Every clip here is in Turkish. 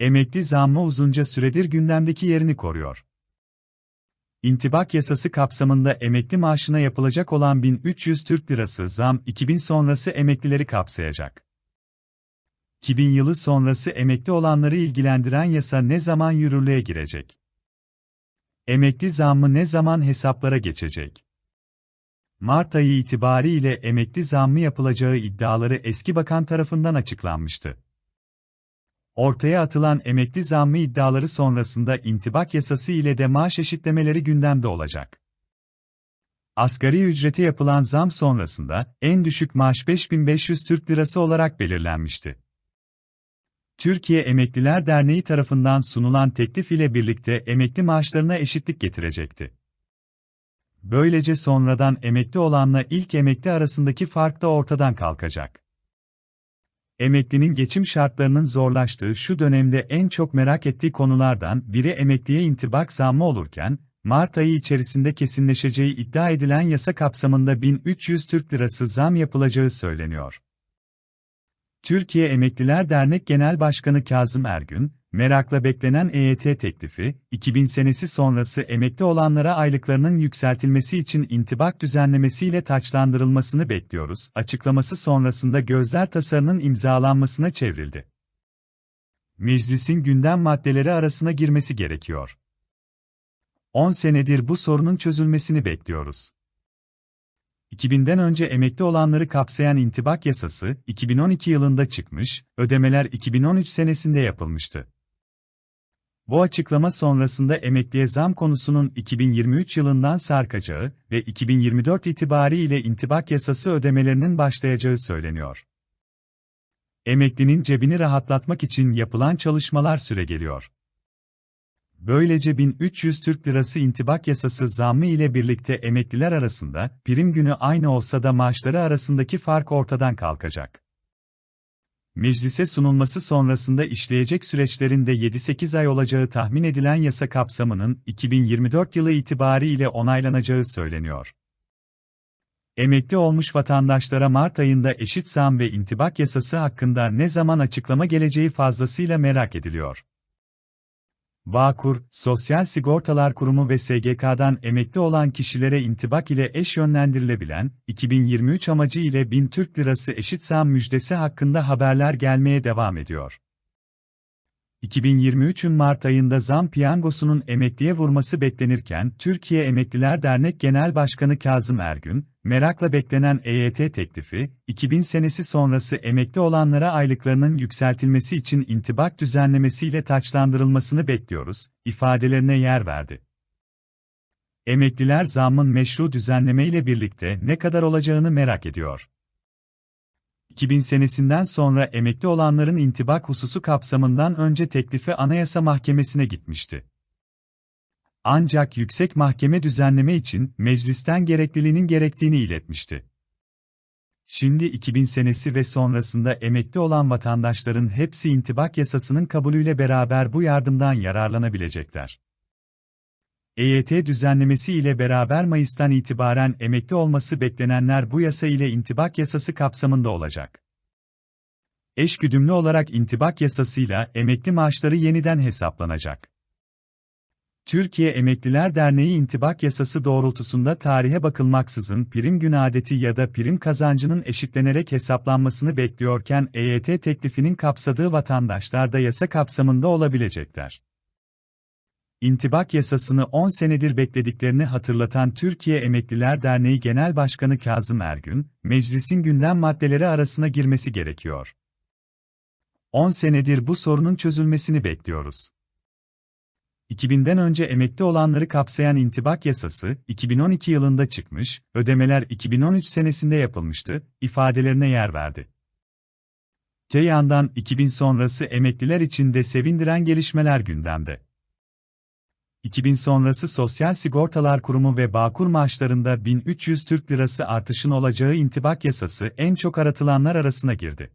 Emekli zammı uzunca süredir gündemdeki yerini koruyor. İntibak yasası kapsamında emekli maaşına yapılacak olan 1300 Türk Lirası zam 2000 sonrası emeklileri kapsayacak. 2000 yılı sonrası emekli olanları ilgilendiren yasa ne zaman yürürlüğe girecek? Emekli zammı ne zaman hesaplara geçecek? Mart ayı itibariyle emekli zammı yapılacağı iddiaları eski bakan tarafından açıklanmıştı. Ortaya atılan emekli zammı iddiaları sonrasında intibak yasası ile de maaş eşitlemeleri gündemde olacak. Asgari ücrete yapılan zam sonrasında en düşük maaş 5500 Türk Lirası olarak belirlenmişti. Türkiye Emekliler Derneği tarafından sunulan teklif ile birlikte emekli maaşlarına eşitlik getirecekti. Böylece sonradan emekli olanla ilk emekli arasındaki fark da ortadan kalkacak. Emeklinin geçim şartlarının zorlaştığı şu dönemde en çok merak ettiği konulardan biri emekliye intibak zammı olurken, Mart ayı içerisinde kesinleşeceği iddia edilen yasa kapsamında 1300 Türk Lirası zam yapılacağı söyleniyor. Türkiye Emekliler Dernek Genel Başkanı Kazım Ergün, merakla beklenen EYT teklifi, 2000 senesi sonrası emekli olanlara aylıklarının yükseltilmesi için intibak düzenlemesiyle taçlandırılmasını bekliyoruz, açıklaması sonrasında gözler tasarının imzalanmasına çevrildi. Meclisin gündem maddeleri arasına girmesi gerekiyor. 10 senedir bu sorunun çözülmesini bekliyoruz. 2000'den önce emekli olanları kapsayan intibak yasası, 2012 yılında çıkmış, ödemeler 2013 senesinde yapılmıştı. Bu açıklama sonrasında emekliye zam konusunun 2023 yılından sarkacağı ve 2024 itibariyle intibak yasası ödemelerinin başlayacağı söyleniyor. Emeklinin cebini rahatlatmak için yapılan çalışmalar süre geliyor. Böylece 1300 Türk Lirası intibak yasası zammı ile birlikte emekliler arasında prim günü aynı olsa da maaşları arasındaki fark ortadan kalkacak. Meclise sunulması sonrasında işleyecek süreçlerin de 7-8 ay olacağı tahmin edilen yasa kapsamının 2024 yılı itibariyle onaylanacağı söyleniyor. Emekli olmuş vatandaşlara Mart ayında eşit zam ve intibak yasası hakkında ne zaman açıklama geleceği fazlasıyla merak ediliyor. Bağkur, Sosyal Sigortalar Kurumu ve SGK'dan emekli olan kişilere intibak ile eş yönlendirilebilen, 2023 amacı ile 1000 Türk Lirası eşit zam müjdesi hakkında haberler gelmeye devam ediyor. 2023'ün Mart ayında zam piyangosunun emekliye vurması beklenirken, Türkiye Emekliler Dernek Genel Başkanı Kazım Ergün, merakla beklenen EYT teklifi, 2000 senesi sonrası emekli olanlara aylıklarının yükseltilmesi için intibak düzenlemesiyle taçlandırılmasını bekliyoruz, ifadelerine yer verdi. Emekliler zammın meşru düzenleme ile birlikte ne kadar olacağını merak ediyor. 2000 senesinden sonra emekli olanların intibak hususu kapsamından önce teklifi Anayasa Mahkemesi'ne gitmişti. Ancak yüksek mahkeme düzenleme için meclisten gerekliliğinin gerektiğini iletmişti. Şimdi 2000 senesi ve sonrasında emekli olan vatandaşların hepsi intibak yasasının kabulüyle beraber bu yardımdan yararlanabilecekler. EYT düzenlemesi ile beraber Mayıs'tan itibaren emekli olması beklenenler bu yasa ile intibak yasası kapsamında olacak. Eşgüdümlü olarak intibak yasasıyla emekli maaşları yeniden hesaplanacak. Türkiye Emekliler Derneği intibak yasası doğrultusunda tarihe bakılmaksızın prim gün adeti ya da prim kazancının eşitlenerek hesaplanmasını bekliyorken EYT teklifinin kapsadığı vatandaşlar da yasa kapsamında olabilecekler. İntibak yasasını 10 senedir beklediklerini hatırlatan Türkiye Emekliler Derneği Genel Başkanı Kazım Ergün, meclisin gündem maddeleri arasına girmesi gerekiyor. 10 senedir bu sorunun çözülmesini bekliyoruz. 2000'den önce emekli olanları kapsayan intibak yasası, 2012 yılında çıkmış, ödemeler 2013 senesinde yapılmıştı, ifadelerine yer verdi. Te yandan 2000 sonrası emekliler için de sevindiren gelişmeler gündemde. 2000 sonrası Sosyal Sigortalar Kurumu ve Bağkur maaşlarında 1300 Türk Lirası artışın olacağı intibak yasası en çok aratılanlar arasına girdi.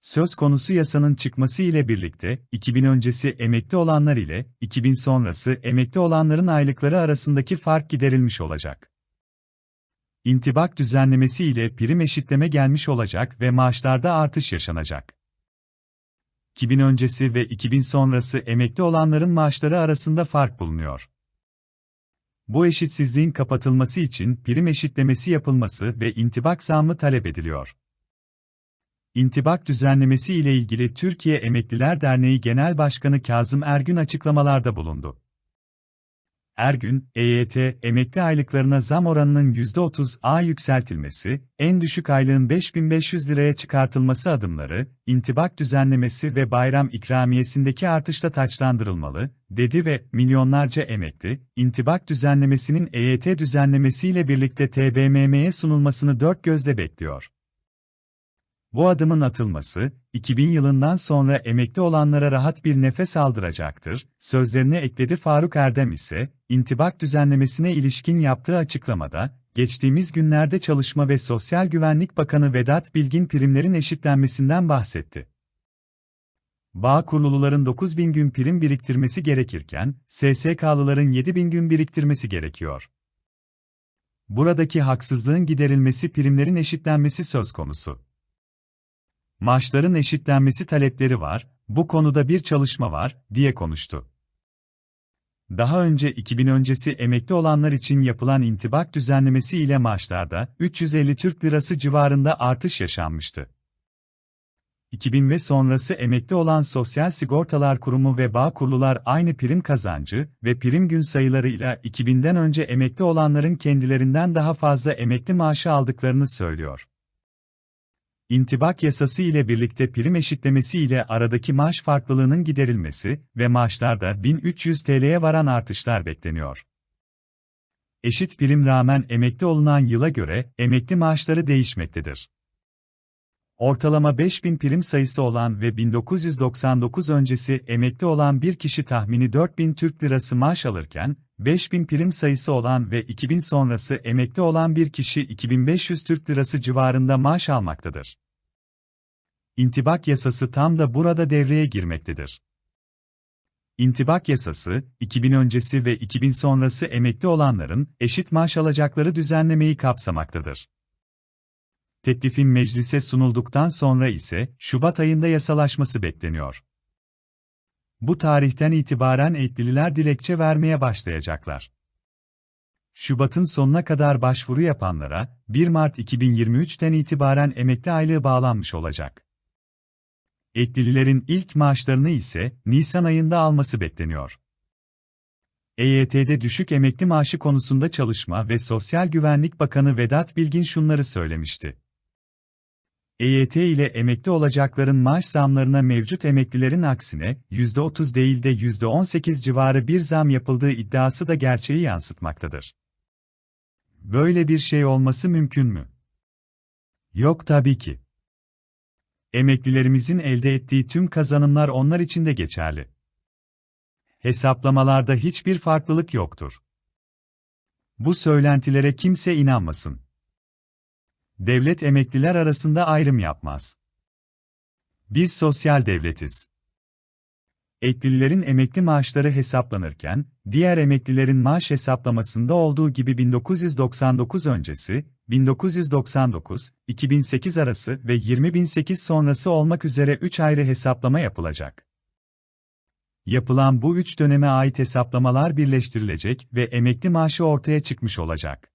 Söz konusu yasanın çıkması ile birlikte, 2000 öncesi emekli olanlar ile 2000 sonrası emekli olanların aylıkları arasındaki fark giderilmiş olacak. İntibak düzenlemesi ile prim eşitleme gelmiş olacak ve maaşlarda artış yaşanacak. 2000 öncesi ve 2000 sonrası emekli olanların maaşları arasında fark bulunuyor. Bu eşitsizliğin kapatılması için prim eşitlemesi yapılması ve intibak zammı talep ediliyor. İntibak düzenlemesi ile ilgili Türkiye Emekliler Derneği Genel Başkanı Kazım Ergün açıklamalarda bulundu. Ergün, EYT, emekli aylıklarına zam oranının %30'a yükseltilmesi, en düşük aylığın 5500 liraya çıkartılması adımları, intibak düzenlemesi ve bayram ikramiyesindeki artışla taçlandırılmalı, dedi ve milyonlarca emekli, intibak düzenlemesinin EYT düzenlemesiyle birlikte TBMM'ye sunulmasını dört gözle bekliyor. Bu adımın atılması, 2000 yılından sonra emekli olanlara rahat bir nefes aldıracaktır, sözlerine ekledi Faruk Erdem ise, intibak düzenlemesine ilişkin yaptığı açıklamada, geçtiğimiz günlerde Çalışma ve Sosyal Güvenlik Bakanı Vedat Bilgin primlerin eşitlenmesinden bahsetti. Bağ kuruluların 9000 gün prim biriktirmesi gerekirken, SSK'lıların 7000 gün biriktirmesi gerekiyor. Buradaki haksızlığın giderilmesi primlerin eşitlenmesi söz konusu. Maaşların eşitlenmesi talepleri var, bu konuda bir çalışma var, diye konuştu. Daha önce 2000 öncesi emekli olanlar için yapılan intibak düzenlemesi ile maaşlarda 350 Türk Lirası civarında artış yaşanmıştı. 2000 ve sonrası emekli olan Sosyal Sigortalar Kurumu ve Bağkurlular aynı prim kazancı ve prim gün sayılarıyla 2000'den önce emekli olanların kendilerinden daha fazla emekli maaşı aldıklarını söylüyor. İntibak yasası ile birlikte prim eşitlemesi ile aradaki maaş farklılığının giderilmesi ve maaşlarda 1300 TL'ye varan artışlar bekleniyor. Eşit prim rağmen emekli olunan yıla göre emekli maaşları değişmektedir. Ortalama 5000 prim sayısı olan ve 1999 öncesi emekli olan bir kişi tahmini 4000 Türk Lirası maaş alırken, 5000 prim sayısı olan ve 2000 sonrası emekli olan bir kişi 2500 Türk Lirası civarında maaş almaktadır. İntibak yasası tam da burada devreye girmektedir. İntibak yasası, 2000 öncesi ve 2000 sonrası emekli olanların eşit maaş alacakları düzenlemeyi kapsamaktadır. Teklifin meclise sunulduktan sonra ise Şubat ayında yasalaşması bekleniyor. Bu tarihten itibaren etkililer dilekçe vermeye başlayacaklar. Şubat'ın sonuna kadar başvuru yapanlara 1 Mart 2023'ten itibaren emekli aylığı bağlanmış olacak. Etkililerin ilk maaşlarını ise Nisan ayında alması bekleniyor. EYT'de düşük emekli maaşı konusunda Çalışma ve Sosyal Güvenlik Bakanı Vedat Bilgin şunları söylemişti. EYT ile emekli olacakların maaş zamlarına mevcut emeklilerin aksine %30 değil de %18 civarı bir zam yapıldığı iddiası da gerçeği yansıtmaktadır. Böyle bir şey olması mümkün mü? Yok tabii ki. Emeklilerimizin elde ettiği tüm kazanımlar onlar için de geçerli. Hesaplamalarda hiçbir farklılık yoktur. Bu söylentilere kimse inanmasın. Devlet emekliler arasında ayrım yapmaz. Biz sosyal devletiz. Eklilerin emekli maaşları hesaplanırken, diğer emeklilerin maaş hesaplamasında olduğu gibi 1999 öncesi, 1999, 2008 arası ve 2008 sonrası olmak üzere 3 ayrı hesaplama yapılacak. Yapılan bu üç döneme ait hesaplamalar birleştirilecek ve emekli maaşı ortaya çıkmış olacak.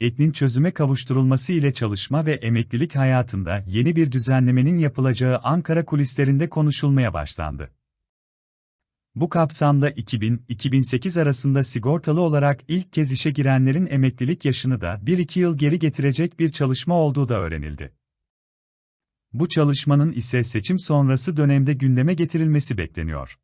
Etnin çözüme kavuşturulması ile çalışma ve emeklilik hayatında yeni bir düzenlemenin yapılacağı Ankara kulislerinde konuşulmaya başlandı. Bu kapsamda 2000-2008 arasında sigortalı olarak ilk kez işe girenlerin emeklilik yaşını da 1-2 yıl geri getirecek bir çalışma olduğu da öğrenildi. Bu çalışmanın ise seçim sonrası dönemde gündeme getirilmesi bekleniyor.